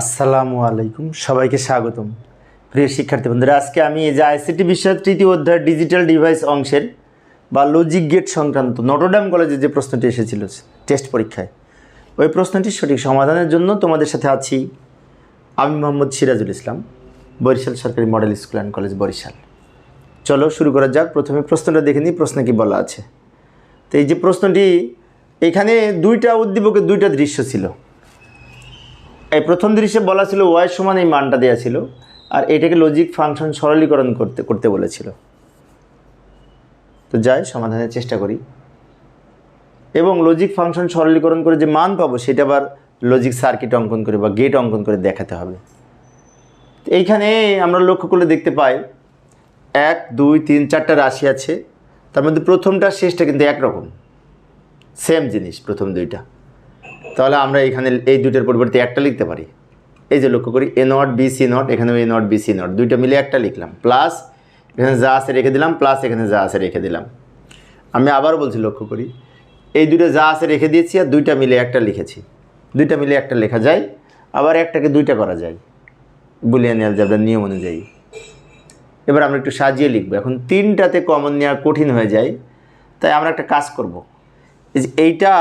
আসসালামু আলাইকুম, সবাইকে স্বাগতম। প্রিয় শিক্ষার্থী বন্ধুরা, আজকে আমি এই যে আইসিটি বিষয়ের তৃতীয় অধ্যায় ডিজিটাল ডিভাইস অংশের বা লজিক গেট সংক্রান্ত নটরডাম কলেজে যে প্রশ্নটি এসেছিল টেস্ট পরীক্ষায়, ওই প্রশ্নটির সঠিক সমাধানের জন্য তোমাদের সাথে আছি আমি মোহাম্মদ সিরাজুল ইসলাম, বরিশাল সরকারি model school and college Barishal. চলো শুরু করা যাক, প্রথমে প্রশ্নটা দেখে নিই, প্রশ্নে কি বলা আছে। তো এই যে প্রশ্নটি, এখানে দুইটা উদ্দীপকের দুইটা দৃশ্য ছিল। এই প্রথম দৃশ্যে বলা ছিল ওয়াই সমান এই মানটা দেওয়া ছিল, আর এটাকে লজিক ফাংশন সরলীকরণ করতে করতে বলেছিল। তো যাই, সমাধানের চেষ্টা করি। এবং লজিক ফাংশন সরলীকরণ করে যে মান পাবো, সেটা আবার লজিক সার্কিট অঙ্কন করে বা গেট অঙ্কন করে দেখাতে হবে। এইখানে আমরা লক্ষ্য করলে দেখতে পাই, এক, দুই, তিন, চারটা রাশি আছে, তার মধ্যে প্রথমটা শেষটা কিন্তু একরকম। সেম জিনিস প্রথম দুইটা। তাহলে আমরা এখানে এই দুইটার পরিবর্তে একটা লিখতে পারি। এই যে লক্ষ্য করি A not B C not এখানেও A not B C not দুইটা মিলে একটা লিখলাম। প্লাস এখানে যা আছে রেখে দিলাম প্লাস এখানে যা আছে রেখে দিলাম। আমি আবার বলছি লক্ষ্য করি, এই দুটো যা আছে রেখে দিয়েছি আর দুইটা মিলে একটা লিখেছি। দুইটা মিলে একটা লেখা যায়, আবার একটাকে দুইটা করা যায়। বুলিয়ান অ্যালজাবরার নিয়ম অনুযায়ী। এবার আমরা একটু সাজিয়ে লিখব। এখন তিনটাতে কমন নেওয়া কঠিন হয়ে যায়, তাই আমরা একটা কাজ করব। এই যে এইটা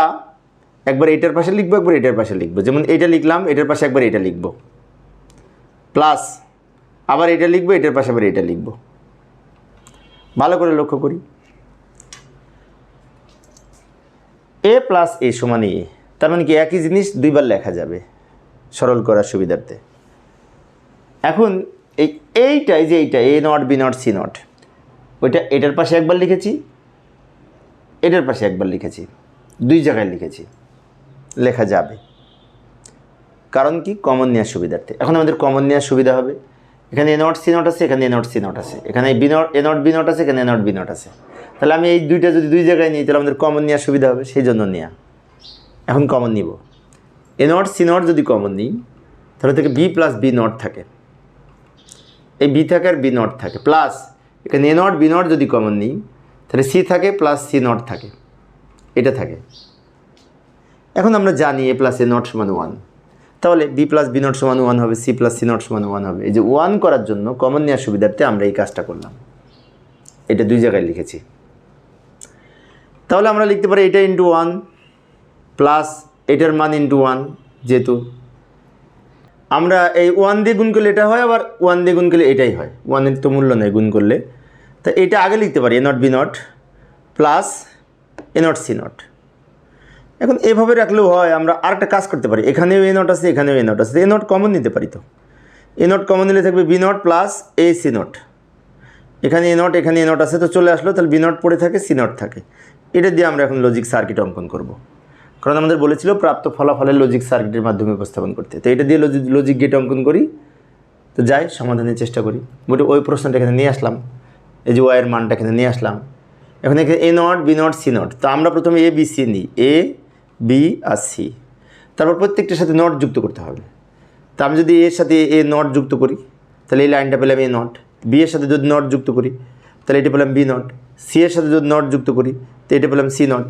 একবার এটার পাশে লিখব, একবার এটার পাশে লিখব। যেমন এটা লিখলাম, এটার পাশে একবার এটা লিখব। প্লাস আবার এটা লিখব, এটার পাশে আবার এটা লিখব। ভালো করে লক্ষ্য করি। এ প্লাস এ সমান এ তার মানে কি একই জিনিস দুইবার লেখা যাবে সরল করার সুবিধার্থে। এখন এই এইটা এই যে এইটা A not B not C not ওইটা এটার পাশে একবার লিখেছি, এটার পাশে একবার লিখেছি, দুই জায়গায় লিখেছি। লেখা যাবে। কারণ কি? কমন নেওয়ার সুবিধার্থে। এখন আমাদের কমন নেওয়ার সুবিধা হবে। এখানে এ নট সি নট আছে, এখানে এ নট সি নট আছে। এখানে B not A not B not আছে, এখানে এ নট বি নট আছে। তাহলে আমি এই দুইটা যদি দুই জায়গায় নিই, তাহলে আমাদের কমন নেওয়ার সুবিধা হবে, সেই জন্য নেওয়া এখন কমন নিব। এ নট সি নট যদি কমন নিই, তাহলে থেকে বি প্লাস বি নট থাকে। এই বি থাকে আর বি নট থাকে। প্লাস এখানে এ নট বি নট যদি কমন নিই, তাহলে সি থাকে প্লাস সি নট থাকে। এটা থাকে। এখন আমরা জানি এ প্লাস এ নট সমান ওয়ান তাহলে বি প্লাস বি নট সমান ওয়ান হবে সি প্লাস সি নট সমান ওয়ান হবে। এই যে ওয়ান করার জন্য কমন নেওয়ার সুবিধার্থে আমরা এই কাজটা করলাম। এটা দুই জায়গায় লিখেছি। তাহলে আমরা লিখতে পারি এটা ইন্টু ওয়ান প্লাস এটার মান ইন্টু ওয়ান যেহেতু। আমরা এই ওয়ান দিয়ে গুণ করলে এটা হয়, আবার ওয়ান দিয়ে গুণ করলে এটাই হয়। ওয়ানের তো মূল্য নেই গুণ করলে। তা এটা আগে লিখতে পারি A not B not plus A not C not এখন এভাবে রাখলেও হয়, আমরা আরেকটা কাজ করতে পারি। এখানেও এ নট আছে, এখানেও এ নট আছে। এ নট কমন নিতে পারি তো। এ নট কমন নিলে থাকবে B not plus A C not এখানে এ নট এখানে এ নট আছে, তো চলে আসলো, তাহলে বি নট পড়ে থাকে সি নট থাকে। এটা দিয়ে আমরা এখন লজিক সার্কিট অঙ্কন করব। কারণ আমাদের বলেছিল প্রাপ্ত ফলাফলের লজিক সার্কিটের মাধ্যমে উপস্থাপন করতে। তো এটা দিয়ে লজিক লজিক গেট অঙ্কন করি। তো যাই, সমাধানের চেষ্টা করি। মোটে ওই প্রশ্নটা এখানে নিয়ে আসলাম। এই যে ওয়াইয়ের মানটা এখানে নিয়ে আসলাম। এখন এখানে A not B not C not তো আমরা প্রথমে এ বি সি নিই। এ বি আর সি। তারপর প্রত্যেকটার সাথে নট যুক্ত করতে হবে। তা আমি যদি এর সাথে এ নট যুক্ত করি, তাহলে এই লাইনটা পেলাম এ নট বি এর সাথে যদি নট যুক্ত করি, তাহলে এটা পেলাম বি নট সি এর সাথে যদি নট যুক্ত করি, তো এটা পেলাম সি নট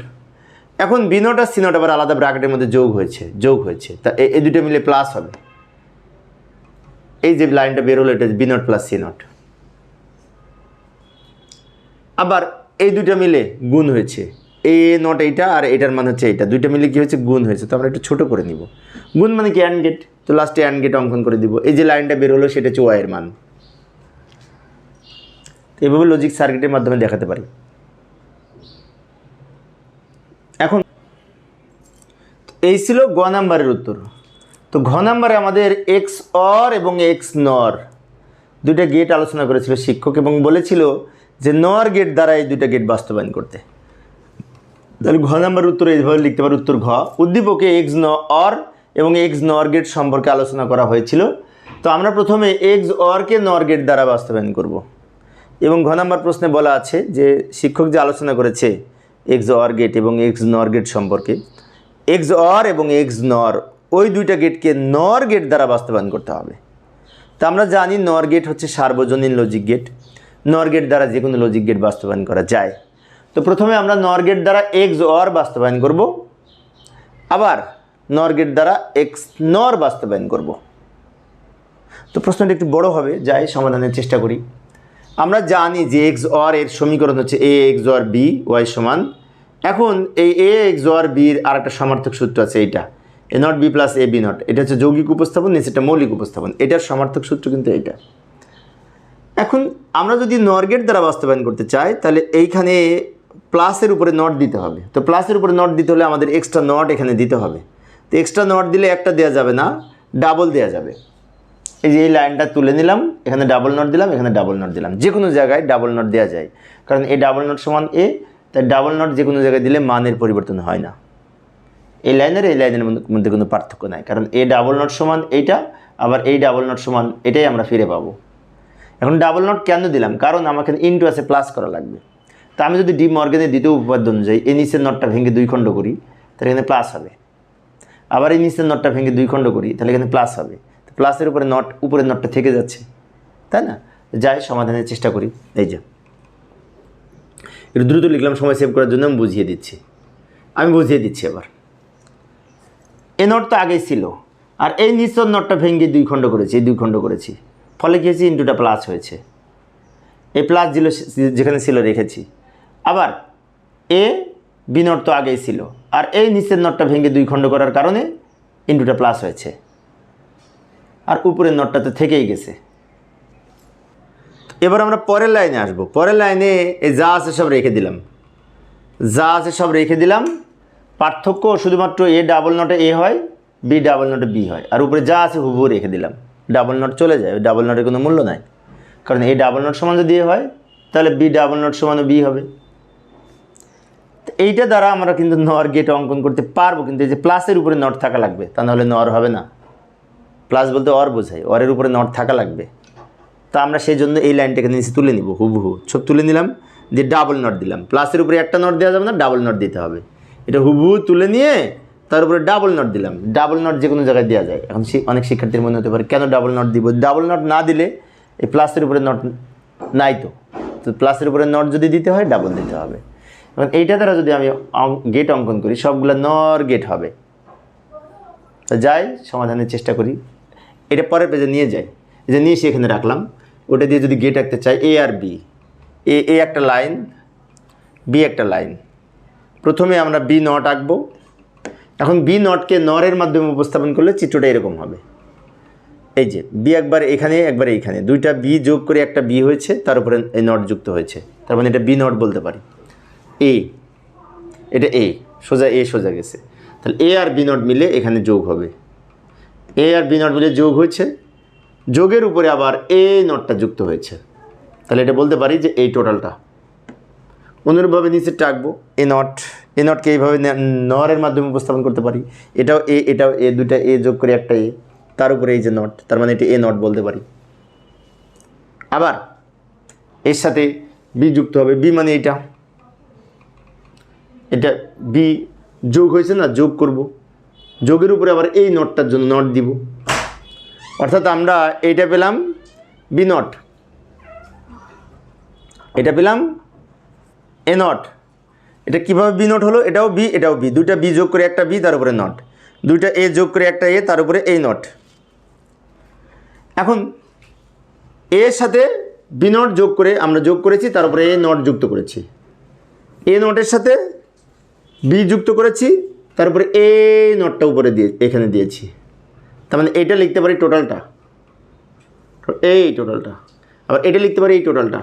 এখন বি নট আর সি নট আবার আলাদা ব্র্যাকেটের মধ্যে যোগ হয়েছে যোগ হয়েছে। তা এই দুটো মিলে প্লাস হবে। এই যে লাইনটা বের হলো, এটা B not plus C not আবার এই দুইটা মিলে গুণ হয়েছে। এ নট এইটা আর এটার মান হচ্ছে এইটা। দুইটা মিলে কি হয়েছে? গুণ হয়েছে। তো আমরা একটু ছোটো করে নিব। গুণ মানে কি? অ্যান্ড গেট তো লাস্টে অ্যান্ড গেট অঙ্কন করে দিব। এই যে লাইনটা বের হলো, সেটা হচ্ছে ওয়াইয়ের মান। তো এইভাবে লজিক সার্কিটের মাধ্যমে দেখাতে পারি। এখন এই ছিল গ নাম্বারের উত্তর। তো ঘ নাম্বারে আমাদের এক্স অর এবং এক্স নর দুইটা গেট আলোচনা করেছিল শিক্ষক এবং বলেছিল যে নর গেট দ্বারা এই দুইটা গেট বাস্তবায়ন করতে। তাহলে ঘ নাম্বার উত্তর এইভাবে লিখতে পারি, উত্তর ঘ। উদ্দীপকে এক্স ন অর এবং এক্স নর গেট সম্পর্কে আলোচনা করা হয়েছিল। তো আমরা প্রথমে এক্স অরকে নর গেট দ্বারা বাস্তবায়ন করব। এবং ঘ নাম্বার প্রশ্নে বলা আছে যে শিক্ষক যে আলোচনা করেছে এক্স অর গেট এবং এক্স নর গেট সম্পর্কে এক্স অর এবং এক্স নর, ওই দুইটা গেটকে নর গেট দ্বারা বাস্তবায়ন করতে হবে। তা আমরা জানি নর গেট হচ্ছে সার্বজনীন লজিক গেট নর গেট দ্বারা যে কোনো লজিক গেট বাস্তবায়ন করা যায়। তো প্রথমে আমরা নর গেট দ্বারা এক্স অর বাস্তবায়ন করব। আবার নর গেট দ্বারা এক্স নর বাস্তবায়ন করব। তো প্রশ্নটা একটু বড় হবে, যাই, সমাধানের চেষ্টা করি। আমরা জানি যে এক্স অর এর সমীকরণ হচ্ছে A x or B Y সমান। এখন এই এ এক্স অর বির আর একটা সমার্থক সূত্র আছে এইটা A not B plus A B not এটা হচ্ছে যৌগিক উপস্থাপন নিচেটা মৌলিক উপস্থাপন। এটার সমার্থক সূত্র কিন্তু এইটা এখন আমরা যদি নরগেট দ্বারা বাস্তবায়ন করতে চাই, তাহলে এইখানে প্লাসের উপরে নট দিতে হবে। তো প্লাসের উপরে নট দিতে হলে আমাদের এক্সট্রা নট এখানে দিতে হবে। তো এক্সট্রা নট দিলে একটা দেওয়া যাবে না ডাবল দেওয়া যাবে। এই যে এই লাইনটা তুলে নিলাম, এখানে ডাবল নট দিলাম, এখানে ডাবল নট দিলাম। যে কোনো জায়গায় ডাবল নট দেওয়া যায়। কারণ এ ডাবল নট সমান এ তাই ডাবল নট যে কোনো জায়গায় দিলে মানের পরিবর্তন হয় না। এই লাইনের এই লাইনের মধ্যে- কোনো পার্থক্য নাই। কারণ এ ডাবল নট সমান এইটা, আবার এই ডাবল নট সমান এটাই আমরা ফিরে পাবো। এখন ডাবল নট কেন দিলাম? কারণ আমাকে ইনটু আছে প্লাস করা লাগবে। তা আমি যদি ডি মর্গেনের দ্বিতীয় উপপাদ্য অনুযায়ী এই নিচের নটটা ভেঙে দুই খণ্ড করি, তাহলে এখানে প্লাস হবে। আবার এই নিচের নটটা ভেঙে দুই খণ্ড করি, তাহলে এখানে প্লাস হবে। প্লাসের উপরে নট, উপরের নটটা থেকে যাচ্ছে। তাই না? যাই, সমাধানের চেষ্টা করি। এই যে। একটু দ্রুত লিখলাম, সময় সেভ করার জন্য আমি বুঝিয়ে দিচ্ছি। আমি বুঝিয়ে দিচ্ছি এবার। এ নট তো আগেই ছিল। আর এই নিচের নটটা ভেঙে দুই খণ্ড করেছি দুই খণ্ড করেছি। ফলে কী হয়েছে? ইন্টুটা প্লাস হয়েছে। এই প্লাস ছিল যেখানে ছিল রেখেছি। আবার এ, বি নট তো আগেই ছিল। আর এই নিচের নটটা ভেঙে দুই খণ্ড করার কারণে ইন্টুটা প্লাস হয়েছে। আর উপরের নটটা তো থেকেই গেছে। এবার আমরা পরের লাইনে আসব। পরের লাইনে এই যা আছে সব রেখে দিলাম। যা আছে সব রেখে দিলাম। পার্থক্য শুধুমাত্র এ ডাবল নটে এ হয়, বি ডাবল নটে বি হয়। আর উপরে যা আছে হুবহু রেখে দিলাম। ডাবল নট চলে যায়, ডাবল নটের কোনো মূল্য নাই। কারণ এই ডাবল নট সমান যদি এ হয়, তাহলে বি ডাবল নট সমানও বি হবে। এইটা দ্বারা আমরা কিন্তু নর গেট অঙ্কন করতে পারব, কিন্তু এই যে প্লাসের উপরে নট থাকা লাগবে, তা নাহলে নর হবে না। প্লাস বলতে অর বোঝায়, অরের উপরে নট থাকা লাগবে। তা আমরা সেই জন্য এই লাইনটাকে নিচে তুলে নিব, হুবহু। সব তুলে নিলাম, দিয়ে ডাবল নট দিলাম। প্লাসের উপরে একটা নট দেওয়া যাবে না ডাবল নট দিতে হবে। এটা হুবহু তুলে নিয়ে তার উপরে ডাবল নট দিলাম। ডাবল নট যে কোনো জায়গায় দেওয়া যায়। এখন অনেক শিক্ষার্থীর মনে হতে পারে, কেন ডাবল নট দিব? ডাবল নট না দিলে এই প্লাসের উপরে নট নাই তো। তো প্লাসের উপরে নট যদি দিতে হয় ডাবল দিতে হবে। এবং এইটা দ্বারা যদি আমি গেট অঙ্কন করি, সবগুলো নর গেট হবে। যাই, সমাধানের চেষ্টা করি। এটা পরের পেজে নিয়ে যাই। যে নিয়ে এসে এখানে রাখলাম। ওটা দিয়ে যদি গেট আঁকতে চাই এ আর বি এ এ একটা লাইন বি একটা লাইন প্রথমে আমরা বি নট আঁকবো। এখন বি নটকে নরের মাধ্যমে উপস্থাপন করলে চিত্রটা এরকম হবে। এই যে বি একবার এখানে, একবার এইখানে। দুইটা বি যোগ করে একটা বি হয়েছে, তার উপরে এই নট যুক্ত হয়েছে। তার মানে এটা বি নট বলতে পারি। এ এটা এ সোজা এ সোজা গেছে। তাহলে এ আর বি নট মিলে এখানে যোগ হবে। এ আর বি মিলে যোগ হয়েছে। যোগের উপরে আবার এ নটটা যুক্ত হয়েছে। তাহলে এটা বলতে পারি যে এই টোটালটা। অনুরূপভাবে নিচে টাকবো এ নট এ নটকে এইভাবে নরের মাধ্যমে উপস্থাপন করতে পারি। এটাও এ এটাও এ দুটা এ যোগ করে একটা এ তার উপরে এই যে নট, তার মানে এটা এ নট বলতে পারি। আবার, এর সাথে বি যুক্ত হবে। বি মানে এটা। এটা বি যোগ হয়েছে না, যোগ করব। যোগের উপরে আবার এই নটটার জন্য নট দিব। অর্থাৎ আমরা এইটা পেলাম বি নট। এটা পেলাম এ নট। এটা কীভাবে বি নট হলো? এটাও বি এটাও বি দুইটা বি যোগ করে একটা বি তার উপরে নট। দুইটা এ যোগ করে একটা এ তার উপরে এই নট। এখন এর সাথে বি নট যোগ করে আমরা যোগ করেছি, তার উপরে এ নট যুক্ত করেছি। এ নটের সাথে বি যুক্ত করেছি, তারপরে এ নটটা উপরে দিয়ে, এখানে দিয়েছি। তার মানে এটা লিখতে পারি টোটালটা। এই টোটালটা। আবার এটা লিখতে পারি এই টোটালটা।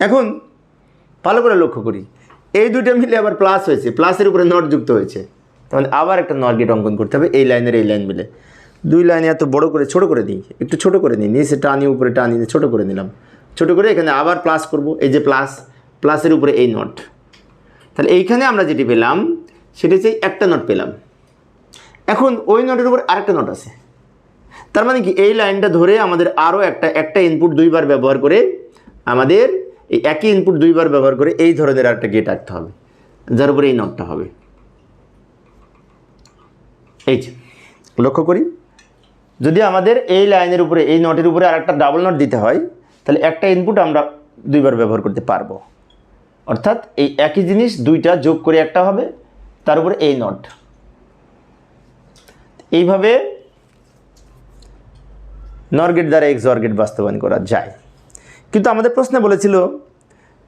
এখন ভালো করে লক্ষ্য করি। এই দুইটা মিলে আবার প্লাস হয়েছে। প্লাসের উপরে নট যুক্ত হয়েছে। তার মানে আবার একটা নট গেট অঙ্কন করতে হবে এই লাইনের এই লাইন মিলে। দুই লাইনে এত বড় করে ছোট করে দিই। একটু ছোট করে নিই। নিচে টানি, উপরে টানি ছোট করে নিলাম। ছোট করে এখানে আবার প্লাস করব। এই যে প্লাস প্লাসের উপরে এই নট তাহলে এইখানে আমরা যেটি পেলাম, সেটি হচ্ছে একটা নোট পেলাম। এখন ওই নোটের উপর আরেকটা নোট আছে। তার মানে কি, এই লাইনটা ধরে আমাদের আরও একটা একটা ইনপুট দুইবার ব্যবহার করে আমাদের এই একই ইনপুট দুইবার ব্যবহার করে এই ধরনের একটা গেট আঁকতে হবে, যার উপরে এই নটটা হবে। এই যে, লক্ষ্য করি, যদি আমাদের এই লাইনের উপরে, এই নটের উপরে আর একটা ডাবল নট দিতে হয়, তাহলে একটা ইনপুট আমরা দুইবার ব্যবহার করতে পারব। অর্থাৎ এই একই জিনিস দুইটা যোগ করে একটা হবে, তার উপরে এই নট। এইভাবে নর গেট দ্বারা এক্স অর গেট বাস্তবায়ন করা যায়। কিন্তু আমাদের প্রশ্নে বলেছিল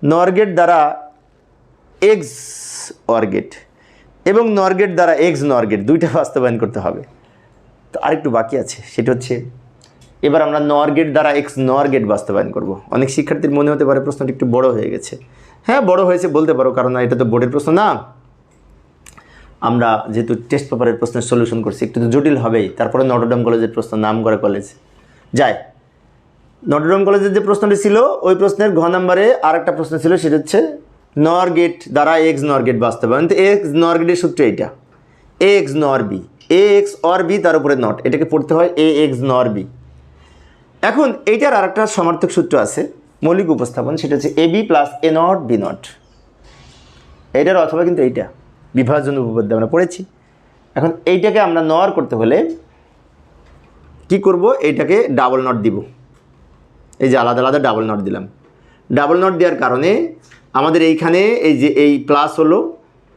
নর গেট দ্বারা এক্স অর গেট এবং নর গেট দ্বারা এক্স নর গেট দুইটা বাস্তবায়ন করতে হবে। তো আরেকটু বাকি আছে, সেটা হচ্ছে, এবার আমরা নর গেট দ্বারা এক্স নর গেট বাস্তবায়ন করব। অনেক শিক্ষার্থীর মনে হতে পারে প্রশ্নটি একটু বড় হয়ে গেছে। হ্যাঁ বড় হয়েছে বলতে পারো, কারণ এটা তো বোর্ডের প্রশ্ন না। আমরা যেহেতু টেস্ট পেপারের প্রশ্নের সলিউশন করছি, একটু তো জটিল হবেই। তারপরে নটরডাম কলেজের প্রশ্ন নাম করে কলেজ যায় নটরডাম কলেজের যে প্রশ্নটি ছিল, ওই প্রশ্নের ঘ নাম্বারে আর একটা প্রশ্ন ছিল, সেটা হচ্ছে নর গেট দ্বারা এক্স নর গেট বাস্তবায়ন তো এক্স নর গেটের সূত্র এইটা। A X nor B. A X or B তার উপরে নট। এটাকে পড়তে হয় এ এক্স নর বি। এখন এইটার আর একটা সমার্থক সূত্র আছে। মৌলিক উপস্থাপন, সেটা হচ্ছে A B plus A not B not. এইটার অথবা কিন্তু এইটা বিভাজন উপপাদ্য আমরা পড়েছি। এখন এইটাকে আমরা নর করতে হলে কি করব? এইটাকে ডাবল নট দিব। এই যে আলাদা আলাদা ডাবল নট দিলাম। ডাবল নট দেওয়ার কারণে আমাদের এইখানে এই যে এই প্লাস হলো,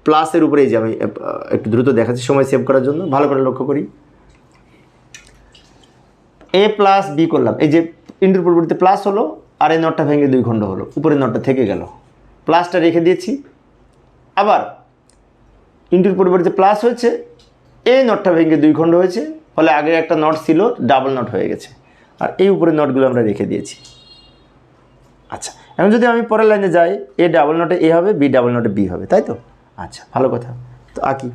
প্লাসের উপরে এই যে আমি একটু দ্রুত দেখাচ্ছি সময় সেভ করার জন্য, ভালো করে লক্ষ্য করি। এ প্লাস বি করলাম। এই যে ইন্টুর পরিবর্তে প্লাস হলো আর এই নটটা ভেঙে দুই খণ্ড হলো উপরের নটটা থেকে গেল। প্লাসটা রেখে দিয়েছি। আবার ইন্টুর পরিবর্তে প্লাস হয়েছে, এই নটটা ভেঙে দুই খণ্ড হয়েছে, ফলে আগে একটা নট ছিল, ডাবল নট হয়ে গেছে। আর এই উপরে নটগুলো আমরা রেখে দিয়েছি। আচ্ছা এখন যদি আমি পরের লাইনে যাই, এ ডাবল নটে এ হবে, বি ডাবল নটে বি হবে, তাই তো? আচ্ছা ভালো কথা। তো আঁকি।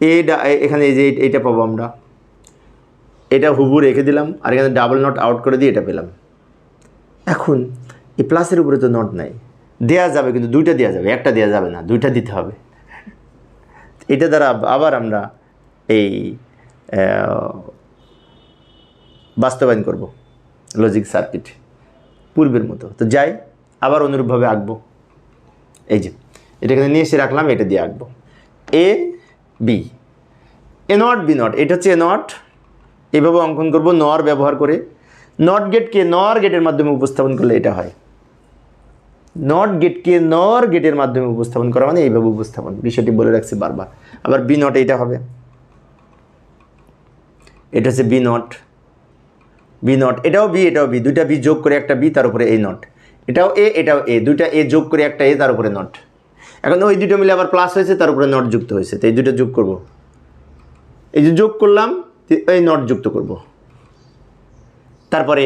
এ এখানে এই যে এই- এইটা পাবো আমরা। এটা হুবু রেখে দিলাম, আর এখানে ডাবল নট আউট করে দিয়ে এটা পেলাম। এখন এই প্লাসের উপরে তো নট নাই। দেয়া যাবে, কিন্তু দুইটা দেওয়া যাবে, একটা দেওয়া যাবে না, দুইটা দিতে হবে। এটা দ্বারা আবার আমরা এই বাস্তবায়ন করব লজিক সার্কিট পূর্বের মতো। তো যাই, আবার অনুরূপভাবে আঁকবো। এই যে, এটা নিয়ে এসে রাখলাম, এটা দিয়ে আঁকবো। A B A not B not এটা হচ্ছে এ নট এভাবে অঙ্কন করব নর ব্যবহার করে নট গেটকে নর গেটের মাধ্যমে উপস্থাপন করলে এটা হয়। নট গেটকে নর গেটের মাধ্যমে উপস্থাপন করা মানে এইভাবে উপস্থাপন। বিষয়টি বলে রাখছি বারবার। আবার বি নট এইটা হবে। এটা হচ্ছে বি নট বি নট এটাও বি এটাও বি দুইটা বি যোগ করে একটা বি তার উপরে এই নট এটাও এ এটাও এ দুইটা এ যোগ করে একটা এ তার উপরে নট এখন ওই দুটো মিলে আবার প্লাস হয়েছে, তার উপরে নট যুক্ত হয়েছে। তো এই দুটো যোগ করব। এই যে যোগ করলাম, এই নট যুক্ত করব। তারপরে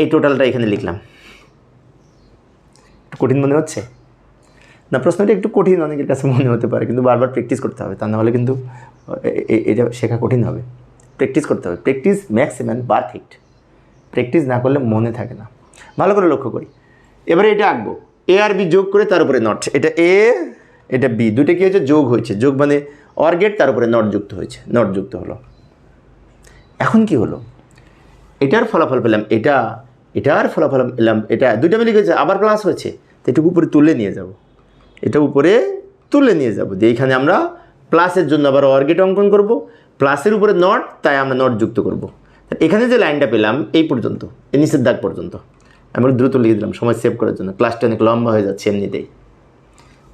এই টোটালটা এখানে লিখলাম। কঠিন মনে হচ্ছে? না, প্রশ্নটা একটু কঠিন অনেকের কাছে মনে হতে পারে, কিন্তু বারবার প্র্যাকটিস করতে হবে, তা নাহলে কিন্তু এটা শেখা কঠিন হবে। প্র্যাকটিস করতে হবে। প্র্যাকটিস ম্যাক্সিমাম পারফেক্ট প্র্যাকটিস না করলে মনে থাকে না। ভালো করে লক্ষ্য করি। এবারে এটা আঁকবো। এ আর বি যোগ করে তার উপরে নট এটা এ এটা বি দুটো কি হয়েছে? যোগ হয়েছে। যোগ মানে অর্গেট তার উপরে নট যুক্ত হয়েছে। নট যুক্ত হলো। এখন কি হলো? এটার ফলাফল পেলাম এটা, এটার ফলাফল পেলাম এটা, দুইটা মিলে গেছে, আবার প্লাস হয়েছে। তো এটুকু উপরে তুলে নিয়ে যাব। এটা উপরে তুলে নিয়ে যাব দিয়ে এখানে আমরা প্লাসের জন্য আবার অর্গেট অঙ্কন করব। প্লাসের উপরে নট তাই আমরা নট যুক্ত করব। এখানে যে লাইনটা পেলাম, এই পর্যন্ত, এই নিচের দাগ পর্যন্ত। আমি দ্রুত লিখে দিলাম, সময় সেভ করার জন্য। ক্লাসটা অনেক লম্বা হয়ে যাচ্ছে এমনিতেই।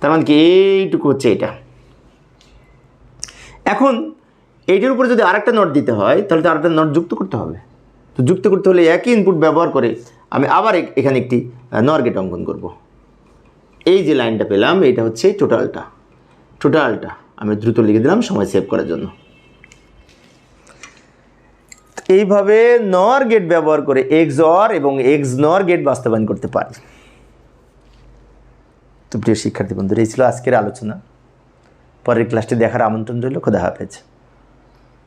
তার মানে কি, এইটুকু হচ্ছে এটা। এখন, এইটার উপরে যদি আরেকটা নোট দিতে হয়, তাহলে তো আরেকটা নোট যুক্ত করতে হবে। তো যুক্ত করতে হলে একই ইনপুট ব্যবহার করে আমি আবার এখানে একটি নর গেট অঙ্কন করব। এই যে লাইনটা পেলাম, এটা হচ্ছে টোটালটা টোটালটা আমি দ্রুত লিখে দিলাম, সময় সেভ করার জন্য। এইভাবে নর গেট ব্যবহার করে এক্স অর এবং এক্স নর গেট বাস্তবায়ন করতে পারি। তো প্রিয় শিক্ষার্থী বন্ধুরা, এই ছিল আজকের আলোচনা। পরের ক্লাসটি দেখার আমন্ত্রণ রইল, খোদা হাফেজ।